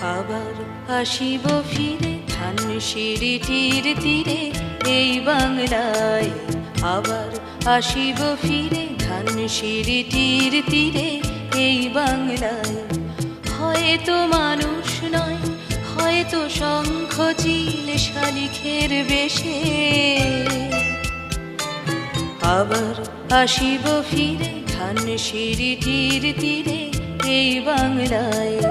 আবার আসিব ফিরে, ধান সিঁড়িটির তীরে এই বাংলায়। আবার আসিব ফিরে, ধান সিঁড়িটির তীরে এই বাংলায়। হয়তো মানুষ নয়, হয়তো শঙ্খ চিল শালিখের বেশে। আবার আসিব ফিরে, ধান সিঁড়িটির তীরে এই বাংলায়।